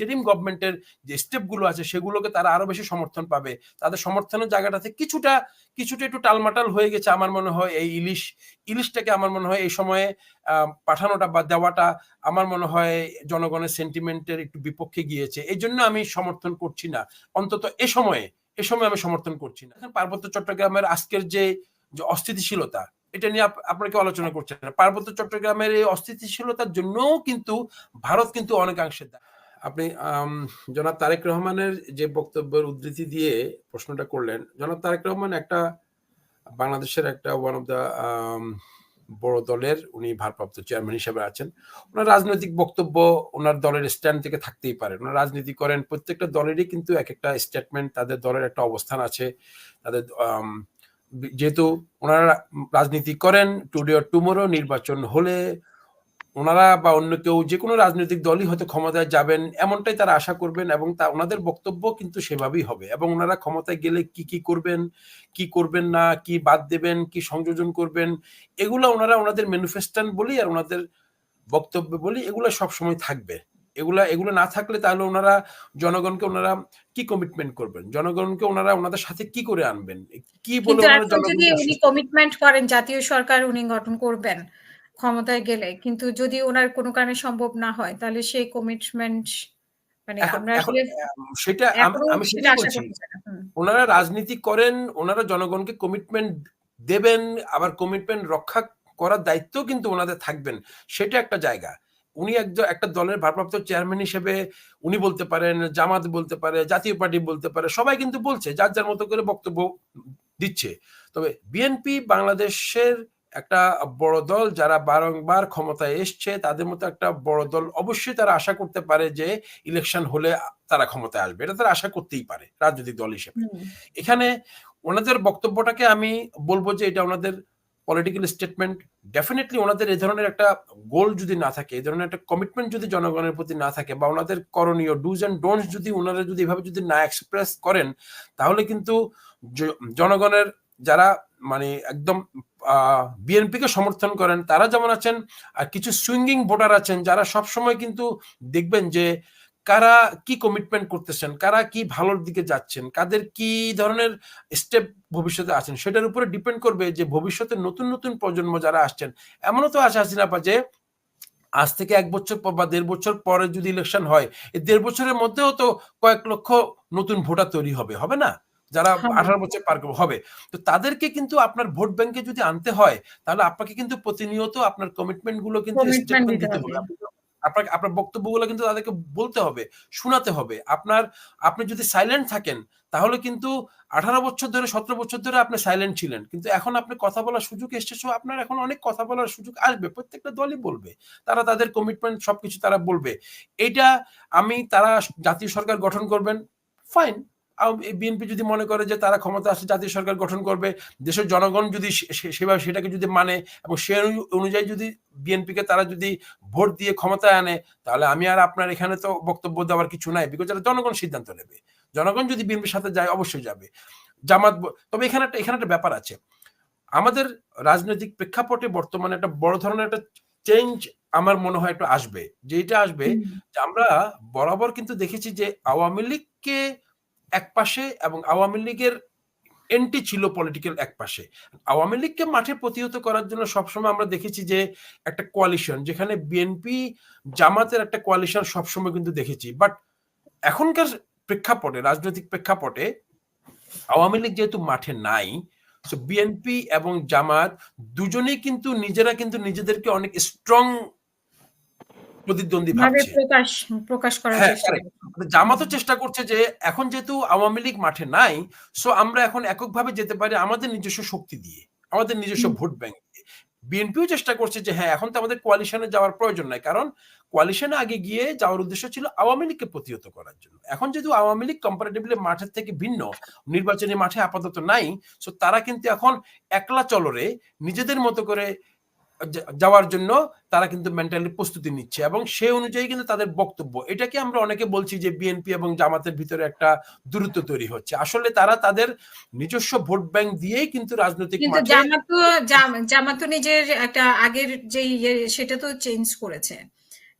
Interim গভর্নমেন্টের যে স্টেপগুলো আছে, সেগুলোকে তারা আরও বেশি সমর্থন পাবে। তাদের সমর্থনের জায়গাটাতে কিছুটা কিছুটা একটু টালমাটাল হয়ে গেছে আমার মনে হয় এই ইলিশ, ইলিশটাকে আমার মনে হয় এই সময়ে পাঠানোটা বা দেওয়াটা আমার মনে হয় জনগণের সেন্টিমেন্টের একটু বিপক্ষে গিয়েছে। এই জন্য আমি সমর্থন করছি না। অন্তত এ সময়ে, এ সময় আমি সমর্থন করছি না। পার্বত্য চট্টগ্রামের আজকের যে অস্থিতিশীলতা, এটা নিয়ে আপ- আপনাকে আলোচনা করছেন পার্বত্য চট্টগ্রামের এই অস্থিতিশীলতার জন্যও কিন্তু ভারত কিন্তু অনেকাংশে দায়ী। আপনি জনাব তারেক রহমানের যে বক্তব্যের উদ্ধৃতি দিয়ে প্রশ্নটা করলেন, জনাব তারেক রহমান একটা বাংলাদেশের একটা ওয়ান অফ দ্য বড় দলের উনি ভারপ্রাপ্ত চেয়ারম্যান হিসেবে আছেন। ওনার রাজনৈতিক বক্তব্য ওনার দলের স্ট্যান্ড থেকে থাকতেই পারে। ওনার রাজনীতি করেন, প্রত্যেকটা দলেরই কিন্তু এক একটা স্টেটমেন্ট তাদের দলের একটা অবস্থান আছে। তাদের যেহেতু ওনারা রাজনীতি করেন টুডে অর টুমোরো নির্বাচন হলে ওনারা বা অন্য কেউ যে কোনো রাজনৈতিক দলই হয়তো ক্ষমতায় যাবেন এমনটাই তারা আশা করবেন এবং তা ওনাদের বক্তব্য কিন্তু সেভাবেই হবে এবং ওনারা ক্ষমতায় গেলে কি কি করবেন কি করবেন না কি বাদ দেবেন কি সংযোজন করবেন এগুলো ওনারা ওনাদের ম্যানিফেস্টান বলি আর ওনাদের বক্তব্য বলি এগুলো সবসময় থাকবে। এগুলা এগুলো না থাকলে তাহলে ওনারা জনগণকে ওনারা কি কমিটমেন্ট করবেন? জনগণকে ওনারা ওনাদের সাথে কি করে আনবেন? কি বলে কিন্তু যদি উনি কমিটমেন্ট করেন জাতীয় সরকার উনি গঠন করবেন ক্ষমতায় গেলে কিন্তু যদি ওনার কোনো কারণে সম্ভব না হয় তাহলে সেই কমিটমেন্ট মানে আমরা সেটা আমি সেটা বলছি। ওনারা রাজনীতি করেন ওনারা জনগণকে কমিটমেন্ট দেবেন আবার কমিটমেন্ট রক্ষা করার দায়িত্ব কিন্তু ওনাদের থাকবেন। সেটা একটা জায়গা। উনি একজন একটা দলের ভারপ্রাপ্ত চেয়ারম্যান হিসেবে উনি বলতে পারেন জামাত বলতে পারে জাতীয় পার্টি বলতে পারে সবাই কিন্তু বলছে যার যার মতো করে বক্তব্য দিচ্ছে। তবে বিএনপি বাংলাদেশের একটা বড় দল যারা বারংবার ক্ষমতায় এসছে তাদের মতো একটা বড় দল অবশ্যই তারা আশা করতে পারে যে ইলেকশন হলে তারা ক্ষমতায় আসবে। এটা তারা আশা করতেই পারে রাজনৈতিক দল হিসেবে। এখানে ওনাদের বক্তব্যটাকে আমি বলব যে এটা ওনাদের পলিটিক্যাল স্টেটমেন্ট ডেফিনেটলি ওনাদের এই ধরনের একটা গোল যদি না থাকে এই ধরনের একটা কমিটমেন্ট যদি জনগণের প্রতি না থাকে বা ওনাদের করণীয় ডুজ অ্যান্ড ডোন্টস যদি ওনারা যদি এভাবে যদি না এক্সপ্রেস করেন তাহলে কিন্তু জনগণের যারা মানে একদম বিএনপিকে সমর্থন করেন। তারা যেমন আছেন, আর কিছু সুইঙ্গিং ভোটার আছেন, যারা সবসময় কিন্তু দেখবেন যে কারা কি কমিটমেন্ট করতেছেন, কারা কি ভালোর দিকে যাচ্ছেন, কাদের কি ধরনের স্টেপ ভবিষ্যতে আছেন, সেটার উপরে ডিপেন্ড করবে যে ভবিষ্যতে নতুন নতুন প্রজন্ম যারা আসছেন। এমনও তো আশা হাসিনা পা যে, আজ থেকে এক বছর পর বা দেড় বছর পরে যদি ইলেকশন হয়, এই দেড় বছরের মধ্যেও তো কয়েক লক্ষ নতুন ভোটার তৈরি হবে হবে না? যারা আঠারো বছর পার হবে। তো তাদেরকে কিন্তু আপনার ভোট ব্যাংকে যদি আনতে হয় তাহলে আপনাকে কিন্তু প্রতিনিয়ত আপনার কমিটমেন্টগুলো কিন্তু দিতে হবে। হবে। আপনার আপনার বক্তব্যগুলো কিন্তু তাদেরকে বলতে হবে শোনাতে হবে। আপনার আপনি যদি সাইলেন্ট থাকেন তাহলে কিন্তু আঠারো বছর ধরে সতেরো বছর ধরে আপনি সাইলেন্ট ছিলেন। কিন্তু এখন আপনি কথা বলার সুযোগ এসছে আপনার এখন অনেক কথা বলার সুযোগ আসবে। প্রত্যেকটা দলই বলবে। তারা তাদের কমিটমেন্ট সবকিছু তারা বলবে। এটা আমি তারা জাতীয় সরকার গঠন করবেন ফাইন বিএনপি যদি মনে করে যে তারা ক্ষমতা আসে জাতীয় সরকার গঠন করবে দেশের জনগণ যদি সেভাবে সেটাকে যদি মানে এবং সে অনু- অনুযায়ী যদি বিএনপিকে তারা যদি ভোট দিয়ে ক্ষমতায় আনে তাহলে আমি আর আপনার এখানে তো বক্তব্য দেওয়ার কিছু নাই বিকজ জনগণ সিদ্ধান্ত নেবে। জনগণ যদি বিএনপির সাথে যায় অবশ্যই যাবে। জামাত তবে এখানে একটা এখানে একটা ব্যাপার আছে। আমাদের রাজনৈতিক প্রেক্ষাপটে বর্তমানে একটা বড় ধরনের একটা চেঞ্জ আমার মনে হয় একটু আসবে। যেটা আসবে আমরা বরাবর কিন্তু দেখেছি যে আওয়ামী লীগকে এক পাশে এবং আওয়ামী লীগের এন্টি ছিল পলিটিক্যাল এক পাশে আওয়ামী লীগকে মাঠে প্রতিহত করার জন্য সবসময় আমরা দেখেছি যে একটা কোয়ালিশন যেখানে বিএনপি জামাতের একটা কোয়ালিশন সবসময় কিন্তু দেখেছি। বাট এখনকার প্রেক্ষাপটে, রাজনৈতিক প্রেক্ষাপটে আওয়ামী লীগ যেহেতু মাঠে নাই বিএনপি এবং জামাত দুজনেই কিন্তু নিজেরা কিন্তু নিজেদেরকে অনেক স্ট্রং প্রতিদ্বন্দ্বী ভাবে ভাবছে। প্রকাশ প্রকাশ করার হ্যাঁ, চেষ্টা জামাতও চেষ্টা করছে যে এখন যেহেতু আওয়ামী লীগ মাঠে নাই সো আমরা এখন এককভাবে যেতে পারি আমাদের নিজস্ব শক্তি দিয়ে আমাদের নিজস্ব ভোট ব্যাংক বিএনপিও চেষ্টা করছে যে হ্যাঁ এখন তো আমাদের কোয়ালিশনে যাওয়ার প্রয়োজন নাই। কারণ কোয়ালিশনে আগে গিয়ে যাওয়ার উদ্দেশ্য ছিল আওয়ামী লীগকে প্রতিহত করার জন্য। এখন যেহেতু আওয়ামী লীগ কম্পারেটিভলি মাঠের থেকে ভিন্ন নির্বাচনী মাঠে আপাতত নাই সো তারা কিন্তু এখন একলা চলরে নিজেদের মতো করে যাওয়ার জন্য তারা কিন্তু মেন্টালি প্রস্তুতি নিচ্ছে এবং সেই অনুযায়ী কিন্তু তাদের বক্তব্য। এটাকে আমরা অনেকে বলছি যে বিএনপি এবং জামাতের ভিতরে একটা দূরত্ব তৈরি হচ্ছে। আসলে তারা তাদের নিজস্ব ভোট ব্যাংক দিয়েই কিন্তু রাজনৈতিক কিন্তু জামাত তো জামাত তো নিজের একটা আগের যে ইয়ে সেটা তো চেঞ্জ করেছে।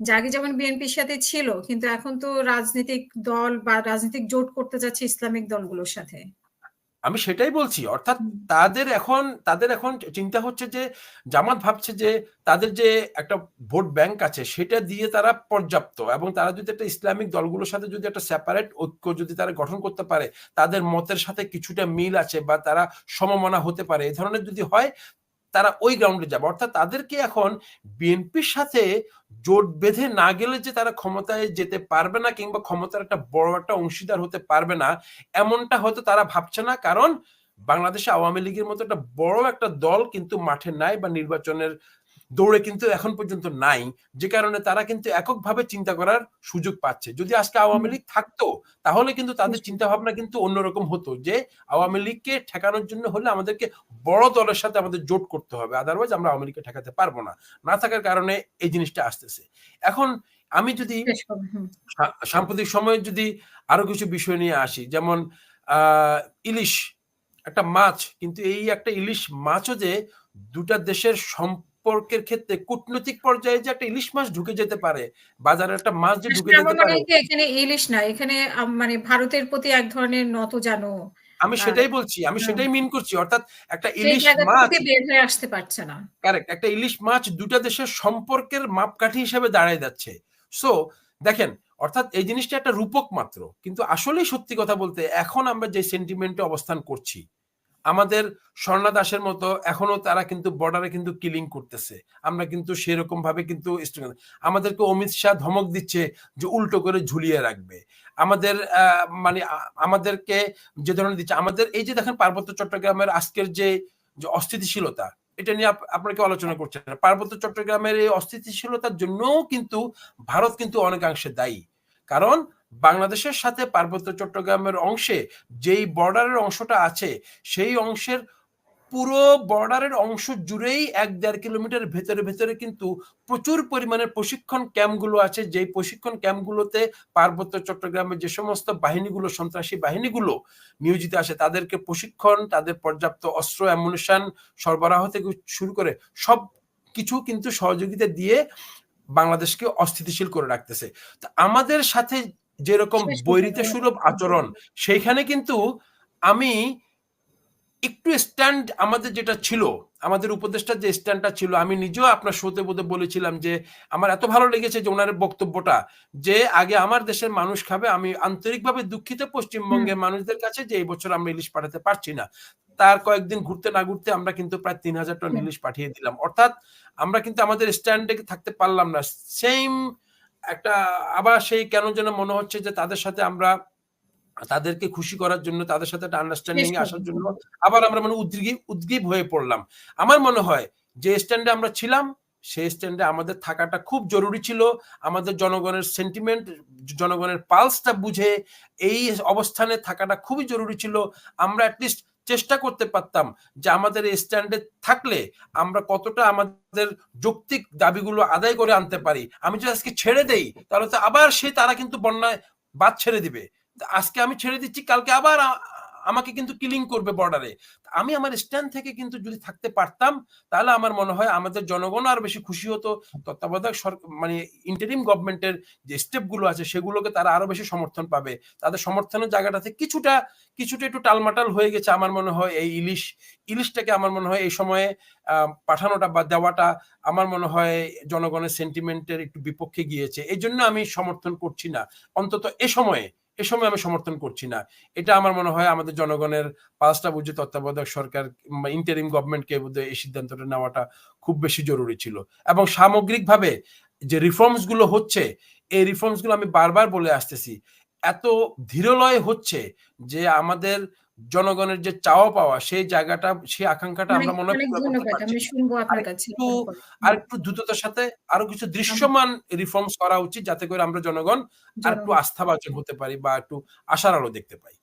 জাগি যেমন বিএনপির সাথে ছিল কিন্তু এখন তো রাজনৈতিক দল বা রাজনৈতিক জোট করতে যাচ্ছে ইসলামিক দলগুলোর সাথে। আমি সেটাই বলছি অর্থাৎ তাদের এখন তাদের এখন চিন্তা হচ্ছে যে জামাত ভাবছে যে তাদের যে একটা ভোট ব্যাংক আছে সেটা দিয়ে তারা পর্যাপ্ত এবং তারা যদি একটা ইসলামিক দলগুলোর সাথে যদি একটা সেপারেট ঐক্য যদি তারা গঠন করতে পারে তাদের মতের সাথে কিছুটা মিল আছে বা তারা সমমনা হতে পারে এ ধরনের যদি হয় তারা ওই গ্রাউন্ডে যাবে। অর্থাৎ তাদেরকে এখন বিএনপির সাথে জোট বেঁধে না গেলে যে তারা ক্ষমতায় যেতে পারবে না কিংবা ক্ষমতার একটা বড় একটা অংশীদার হতে পারবে না, এমনটা হয়তো তারা ভাবছে না। কারণ বাংলাদেশে আওয়ামী লীগের মতো একটা বড় একটা দল কিন্তু মাঠে নাই বা নির্বাচনের দৌড়ে কিন্তু এখন পর্যন্ত নাই যে কারণে তারা কিন্তু এককভাবে চিন্তা করার সুযোগ পাচ্ছে। যদি আজকে আওয়ামী লীগ থাকতো তাহলে কিন্তু তাদের চিন্তা ভাবনা কিন্তু অন্যরকম হতো যে আওয়ামী লীগকে ঠেকানোর জন্য হলে আমাদেরকে বড় দলের সাথে আমাদের জোট করতে হবে আদারওয়াইজ আমরা আওয়ামী লীগকে ঠেকাতে পারব না। না থাকার কারণে এই জিনিসটা আসতেছে। এখন আমি যদি সাম্প্রতিক সময়ে যদি আরও কিছু বিষয় নিয়ে আসি যেমন আহ, ইলিশ একটা মাছ কিন্তু এই একটা ইলিশ মাছও যে দুটা দেশের সম্পর্কের ক্ষেত্রে কূটনৈতিক পর্যায়ে যে একটা ইলিশ মাছ ঢুকে যেতে পারে বাজারে একটা মাছ যে ঢুকে যেতে পারে। এখানে ইলিশ না এখানে মানে ভারতের প্রতি এক ধরনের নত জানো আমি সেটাই বলছি আমি সেটাই মিন করছি অর্থাৎ একটা ইলিশ মাছ বের হয়ে আসতে পারছে না। কারেক্ট একটা ইলিশ মাছ দুটা দেশের সম্পর্কের মাপকাঠি হিসেবে দাঁড়ায় যাচ্ছে। সো দেখেন অর্থাৎ এই জিনিসটা একটা রূপক মাত্র কিন্তু আসলেই সত্যি কথা বলতে এখন আমরা যে সেন্টিমেন্টে অবস্থান করছি আমাদের স্বর্ণা দাসের মতো এখনও তারা কিন্তু বর্ডারে কিন্তু কিলিং করতেছে। আমরা কিন্তু সেরকম ভাবে কিন্তু আমাদেরকে অমিত শাহ ধমক দিচ্ছে যে উল্টো করে ঝুলিয়ে রাখবে। আমাদের মানে আমাদেরকে যে ধরনের দিচ্ছে, আমাদের এই যে দেখেন পার্বত্য চট্টগ্রামের আজকের যে যে অস্থিতিশীলতা, এটা নিয়ে আপ- আপনাকে আলোচনা করছেন না। পার্বত্য চট্টগ্রামের এই অস্থিতিশীলতার জন্যও কিন্তু ভারত কিন্তু অনেকাংশে দায়ী। কারণ বাংলাদেশের সাথে পার্বত্য চট্টগ্রামের অংশে যেই বর্ডারের অংশটা আছে, সেই অংশের পুরো বর্ডারের অংশ জুড়েই এক দেড় কিলোমিটার ভেতরে ভেতরে কিন্তু প্রচুর পরিমাণের প্রশিক্ষণ ক্যাম্পগুলো আছে। যেই প্রশিক্ষণ ক্যাম্পগুলোতে পার্বত্য চট্টগ্রামের যে সমস্ত বাহিনীগুলো, সন্ত্রাসী বাহিনীগুলো নিয়োজিত আছে, তাদেরকে প্রশিক্ষণ, তাদের পর্যাপ্ত অস্ত্র, অ্যামুনেশন সরবরাহ থেকে শুরু করে সব কিছু কিন্তু সহযোগিতা দিয়ে বাংলাদেশকে অস্থিতিশীল করে রাখতেছে। তো আমাদের সাথে যেরকম বৈরিতে সুলভ আচরণ সেইখানে কিন্তু আমি একটু স্ট্যান্ড আমাদের যেটা ছিল আমাদের উপদেষ্টার যে স্ট্যান্ডটা ছিল আমি নিজেও আপনার শোতে বোধে বলেছিলাম যে আমার এত ভালো লেগেছে যে ওনার বক্তব্যটা যে আগে আমার দেশের মানুষ খাবে আমি আন্তরিকভাবে দুঃখিত পশ্চিমবঙ্গের মানুষদের কাছে যে এই বছর আমরা ইলিশ পাঠাতে পারছি না। তার কয়েকদিন ঘুরতে না ঘুরতে আমরা কিন্তু প্রায় তিন হাজার টন ইলিশ পাঠিয়ে দিলাম। অর্থাৎ আমরা কিন্তু আমাদের স্ট্যান্ডে থাকতে পারলাম না। সেম একটা আবার সেই কেন যেন মনে হচ্ছে যে তাদের সাথে আমরা তাদেরকে খুশি করার জন্য তাদের সাথে একটা আন্ডারস্ট্যান্ডিং আসার জন্য আবার আমরা মানে উদ্গ্রীব উদ্গ্রীব হয়ে পড়লাম। আমার মনে হয় যে স্ট্যান্ডে আমরা ছিলাম সেই স্ট্যান্ডে আমাদের থাকাটা খুব জরুরি ছিল। আমাদের জনগণের সেন্টিমেন্ট জনগণের পালসটা বুঝে এই অবস্থানে থাকাটা খুবই জরুরি ছিল। আমরা অ্যাটলিস্ট চেষ্টা করতে পারতাম যে আমাদের স্ট্যান্ডে থাকলে আমরা কতটা আমাদের যৌক্তিক দাবিগুলো আদায় করে আনতে পারি। আমি যদি আজকে ছেড়ে দেই, তাহলে তো আবার সে তারা কিন্তু বন্যায় বাদ ছেড়ে দিবে। আজকে আমি ছেড়ে দিচ্ছি, কালকে আবার আমাকে কিন্তু কিলিং করবে বর্ডারে আমি আমার স্ট্যান্ড থেকে কিন্তু যদি থাকতে পারতাম, তাহলে আমার মনে হয় আমাদের জনগণ আর বেশি খুশি হতো। তত্ত্বাবধায়ক সরকার মানে ইন্টারিম গভর্নমেন্টের যে স্টেপগুলো আছে, সেগুলোকে তারা আরও বেশি সমর্থন পাবে। তাদের সমর্থনের জায়গাটাতে কিছুটা কিছুটা একটু টালমাটাল হয়ে গেছে আমার মনে হয় এই ইলিশ, ইলিশটাকে আমার মনে হয় এই সময়ে পাঠানোটা বা দেওয়াটা আমার মনে হয় জনগণের সেন্টিমেন্টের একটু বিপক্ষে গিয়েছে। এই জন্য আমি সমর্থন করছি না। অন্তত এ সময়ে এ সময় আমি সমর্থন করছি না। এটা আমার মনে হয় আমাদের জনগণের পাঁচটা বুঝে তত্ত্বাবধায়ক সরকার ইন্টারিম গভর্নমেন্টকে বোধহয় এই সিদ্ধান্তটা নেওয়াটা খুব বেশি জরুরি ছিল। এবং সামগ্রিকভাবে যে রিফর্মসগুলো হচ্ছে, এই রিফর্মসগুলো আমি বারবার বলে আসতেছি, এত ধীরলয় হচ্ছে যে আমাদের জনগণের যে চাওয়া পাওয়া সেই জায়গাটা সেই আকাঙ্ক্ষাটা আমরা মনে আর একটু- আর একটু দ্রুততার সাথে আরও কিছু দৃশ্যমান রিফর্মস করা উচিত যাতে করে আমরা জনগণ আর একটু। আস্থাভাজন হতে পারি বা একটু আশার আলো দেখতে পাই।